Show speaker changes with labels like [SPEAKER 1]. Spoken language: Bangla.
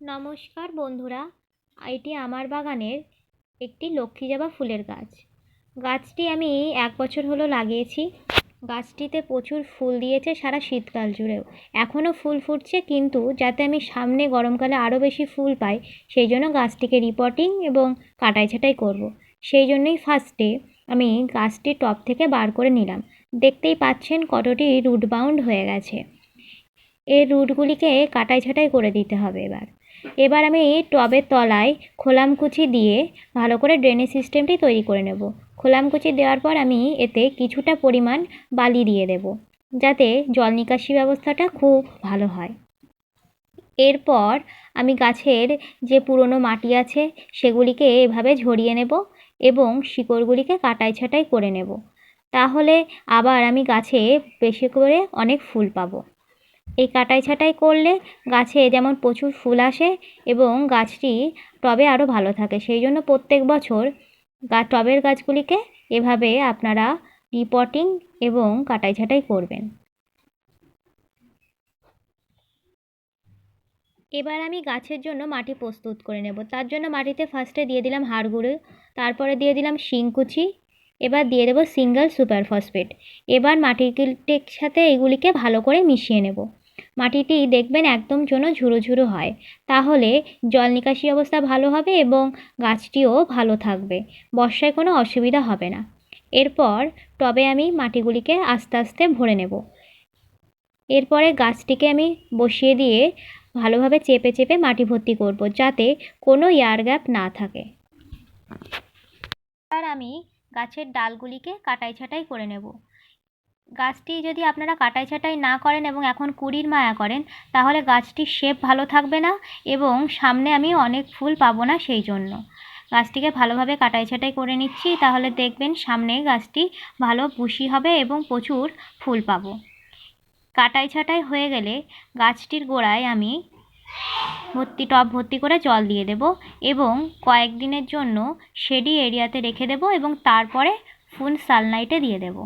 [SPEAKER 1] নমস্কার বন্ধুরা, এটি আমার বাগানের একটি লক্ষ্মী জবা ফুলের গাছ। গাছটি আমি এক বছর হলো লাগিয়েছি। গাছটিতে প্রচুর ফুল দিয়েছে সারা শীতকাল জুড়েও। এখনও ফুল ফুটছে, কিন্তু যাতে আমি সামনে গরমকালে আরও বেশি ফুল পাই, সেই জন্য গাছটিকে রিপোর্টিং এবং কাটাই ছাটাই করব। সেই জন্যই ফার্স্টে আমি গাছটি টব থেকে বার করে নিলাম। দেখতেই পাচ্ছেন কতটি রুট বাউন্ড হয়ে গেছে। এর রুটগুলিকে কাটাই ছাঁটাই করে দিতে হবে এবার। এবার আমি এই টবের তলায় খোলামকুচি দিয়ে ভালো করে ড্রেনেজ সিস্টেমটি তৈরি করে নেব। খোলামকুচি দেওয়ার পর আমি এতে কিছুটা পরিমাণ বালি দিয়ে দেব, যাতে জল নিকাশি ব্যবস্থাটা খুব ভালো হয়। এরপর আমি গাছের যে পুরনো মাটি আছে, সেগুলিকে এভাবে ঝরিয়ে নেব এবং শিকড়গুলিকে কাটাই ছাটাই করে নেব। তাহলে আবার আমি গাছে বেশি করে অনেক ফুল পাবো। এই কাটাই ছাঁটাই করলে গাছে যেমন প্রচুর ফুল আসে এবং গাছটি টবে আরও ভালো থাকে। সেই জন্য প্রত্যেক বছর গা, টবের গাছগুলিকে এভাবে আপনারা রিপোর্টিং এবং কাটাই ছাঁটাই করবেন। এবার আমি গাছের জন্য মাটি প্রস্তুত করে নেব। তার জন্য মাটিতে ফার্স্টে দিয়ে দিলাম হাড় গুঁড়ো তারপরে দিয়ে দিলাম শিংকুচি, এবার দিয়ে দেবো সিঙ্গেল সুপার ফসফেট এবার মাটির সাথে এগুলিকে ভালো করে মিশিয়ে নেব। মাটিটি দেখবেন একদম যেন ঝুরো ঝুরো হয়। তাহলে জল নিকাশি অবস্থা ভালো হবে এবং গাছটিও ভালো থাকবে। বর্ষায় কোনো অসুবিধা হবে না। এরপর টবে আমি মাটিগুলিকে আস্তে আস্তে ভরে নেব। এরপরে গাছটিকে আমি বসিয়ে দিয়ে ভালোভাবে চেপে চেপে মাটি ভর্তি করব যাতে কোনো এয়ার গ্যাপ না থাকে। আর আমি গাছের ডালগুলিকে কাটাই ছাঁটাই করে নেব। গাছটি যদি আপনারা কাটাই ছাঁটাই না করেন এবং এখন কুড়ির মায়া করেন, তাহলে গাছটির শেপ ভালো থাকবে না এবং সামনে আমি অনেক ফুল পাবো না সেই জন্য। গাছটিকে ভালোভাবে কাটাই ছাঁটাই করে নিচ্ছি, তাহলে দেখবেন সামনে গাছটি ভালো পুষি হবে এবং প্রচুর ফুল পাবো। কাটাই ছাঁটাই হয়ে গেলে গাছটির গোড়ায় আমি ভর্তি টব ভর্তি করে জল দিয়ে দেব এবং কয়েকদিনের জন্য শেডি এরিয়াতে রেখে দেব এবং তারপরে ফুল সানলাইটে দিয়ে দেবো।